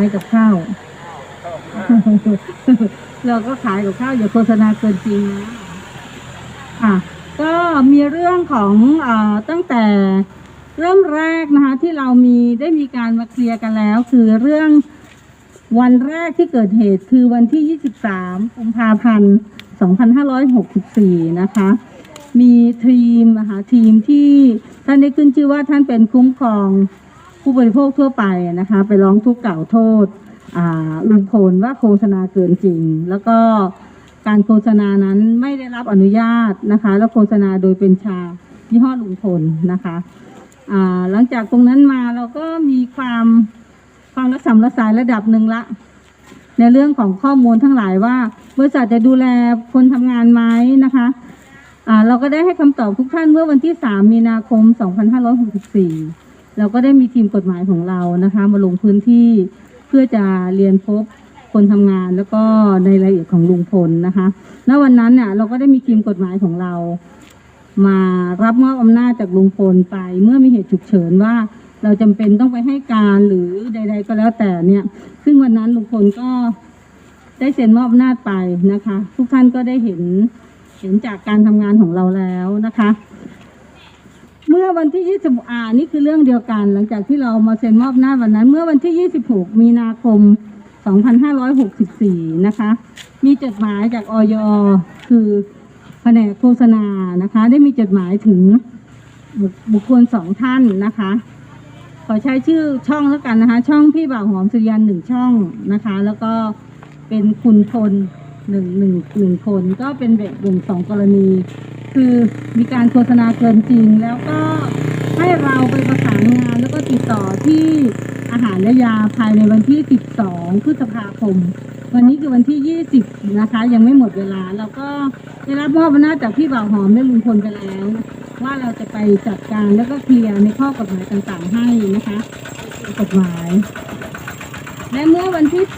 ายกับข้าว เราก็ขายกับข้าวอย่าโฆษณาเกินจริงนะค่ะก็มีเรื่องของอตั้งแต่เริ่มแรกนะคะที่เรามีได้มีการมาเคลียร์กันแล้ว คือเรื่องวันแรกที่เกิดเหตุคือวันที่ 23กุมภาพันธ์ 2564 นะคะ มีทีมนะคะทีมที่ท่านได้ขึ้นชื่อว่าท่านเป็นคุ้มครอง ผู้บริโภคทั่วไปนะคะ ไปร้องทุกข์กล่าวโทษลุงพลว่าโฆษณาเกินจริง แล้วก็การโฆษณานั้นไม่ได้รับอนุญาตนะคะ แล้วโฆษณาโดยเป็นชายี่ห้อลุงพลนะคะหลังจากตรงนั้นมาเราก็มีความความระสำรสายระดับหนึ่งละ ในเรื่องของข้อมูลทั้งหลายว่าบริษัทจะดูแลคนทำงานไหมนะคะเราก็ได้ให้คำตอบทุกท่านเมื่อวันที่ 3 มีนาคม 2564 เราก็ได้มีทีมกฎหมายของเรานะคะมาลงพื้นที่เพื่อจะเรียนพบคนทำงานแล้วก็ในรายละเอียดของลุงพลนะคะ ณ วันนั้นเนี่ยเราก็ได้มีทีมกฎหมายของเรา มารับมอบอำนาจจากลุงพลไป เมื่อมีเหตุฉุกเฉินว่าเราจำเป็นต้องไปให้การหรือใด ๆ ก็แล้วแต่เนี่ย ซึ่งวันนั้นลุงพลก็ได้เซ็นมอบอำนาจไปนะคะ ทุกท่านก็ได้เห็นเห็นจากการทำงานของเราแล้วนะคะ วันที่ 20อ่านี่คือเรื่องเดียวกัน หลังจากที่เรามาเซ็นมอบหน้าวันนั้น เมื่อวันที่ 26 มีนาคม 2564 นะคะ มีจดหมายจากออยคือแผนกโฆษณานะคะ ได้มีจดหมายถึงบุคคลสองท่านนะคะ ขอใช้ชื่อช่องแล้วกันนะคะ ช่องพี่บ่าวหอมสุริยันหนึ่งช่องนะคะ แล้วก็เป็นคุณพลหนึ่งหนึ่งหนึ่งคนก็เป็นแบบแบ่งสองกรณี คือมีการโฆษณาเกินจริง แล้วก็ให้เราไปประสานงานแล้วก็ติดต่อที่อาหารและยาภายในวันที่ 12 พฤษภาคม วันนี้คือวันที่ 20 นะคะ ยังไม่หมดเวลา เราก็ได้รับมอบอำนาจจากพี่บ่าวหอมและลุงพลไปแล้ว ว่าเราจะไปจัดการแล้วก็เคลียร์ในข้อกฎหมายต่างๆให้นะคะกฎหมาย และเมื่อวันที่ 8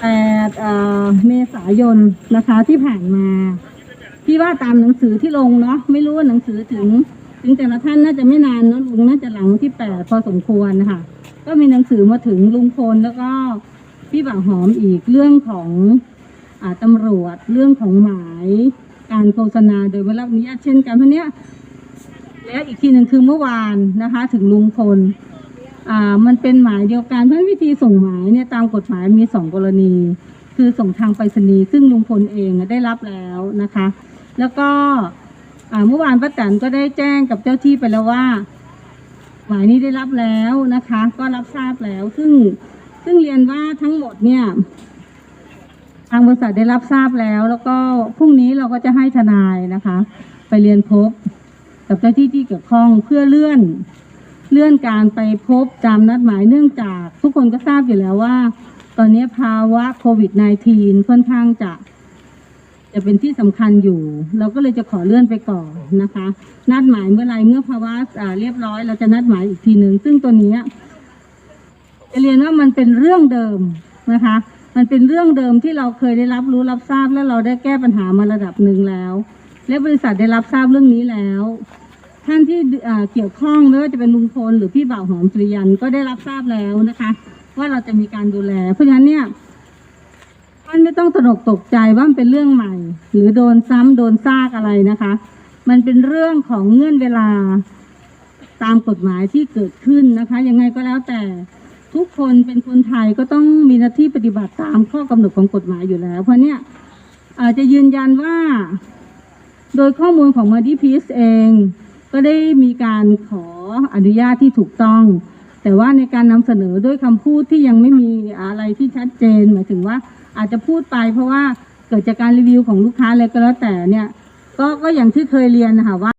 8เอ่อเมษายนนะคะที่ผ่านมา พี่ว่าตามหนังสือที่ลงเนาะไม่รู้ว่าหนังสือถึง ถึงแต่ละท่านน่าจะไม่นานเนาะลุงน่าจะหลังที่แปดพอสมควรนะคะก็มีหนังสือมาถึงลุงพลแล้วก็พี่บ่าวหอมอีกเรื่องของอ่าตำรวจเรื่องของหมายการโฆษณาโดยไม่รับอนุญาตเช่นกันเพราะเนี้ยและอีกทีหนึ่งคือเมื่อวานนะคะ ถึงลุงพลอ่ามันเป็นหมายเดียวกันเพราะวิธีส่งหมายเนี่ยตามกฎหมายมีสองกรณี คือส่งทางไปรษณีย์ซึ่งลุงพลเองได้รับแล้วนะคะ แล้วก็เมื่อวานป้าแตนก็ได้แจ้งกับเจ้าที่ไปแล้วว่าหมายนี้ได้รับแล้วนะคะ ก็รับทราบแล้ว ซึ่งซึ่งเรียนว่าทั้งหมดเนี่ยทางบริษัทได้รับทราบแล้ว แล้วก็พรุ่งนี้เราก็จะให้ทนายนะคะ ไปเรียนพบกับเจ้าที่ที่เกี่ยวข้องเพื่อเลื่อนเลื่อนการไปพบตามนัดหมายเนื่องจาก ทุกคนก็ทราบอยู่แล้วว่า ตอนนี้ภาวะโควิด -19 ค่อนข้างจะ จะเป็นที่สำคัญอยู่ เราก็เลยจะขอเลื่อนไปก่อนนะคะ นัดหมายเมื่อไรเมื่อภาวะอ่าเรียบร้อย เราจะนัดหมายอีกทีหนึ่งซึ่งตัวนี้จะเรียนว่ามันเป็นเรื่องเดิมนะคะ มันเป็นเรื่องเดิมที่เราเคยได้รับรู้รับทราบและเราได้แก้ปัญหามาระดับหนึ่งแล้ว และบริษัทได้รับทราบเรื่องนี้แล้วท่านที่อ่าเกี่ยวข้องไม่ว่าจะเป็นลุงพลหรือพี่บ่าวหอมสุริยันก็ได้รับทราบแล้วนะคะ ว่าเราจะมีการดูแล เพราะฉะนั้นเนี่ยานไม่ต้องตระหนกตกใจว่ามันเป็นเรื่องใหม่ หรือโดนซ้ำโดนซากอะไรนะคะ มันเป็นเรื่องของเงื่อนเวลาตามกฎหมายที่เกิดขึ้นนะคะ ยังไงก็แล้วแต่ทุกคนเป็นคนไทยก็ต้องมีหน้าที่ปฏิบัติตามข้อกำหนดของกฎหมายอยู่แล้ว เพราะเนี่ยอาจจะยืนยันว่า โดยข้อมูลของมาดิพีสเอง ก็ได้มีการขออนุญาตที่ถูกต้อง แต่ว่าในการนำเสนอด้วยคำพูดที่ยังไม่มีอะไรที่ชัดเจน หมายถึงว่า อาจจะพูดไปเพราะว่าเกิดจากการรีวิวของลูกค้าเลยก็แล้วแต่เนี่ยก็ก็อย่างที่เคยเรียนนะคะว่า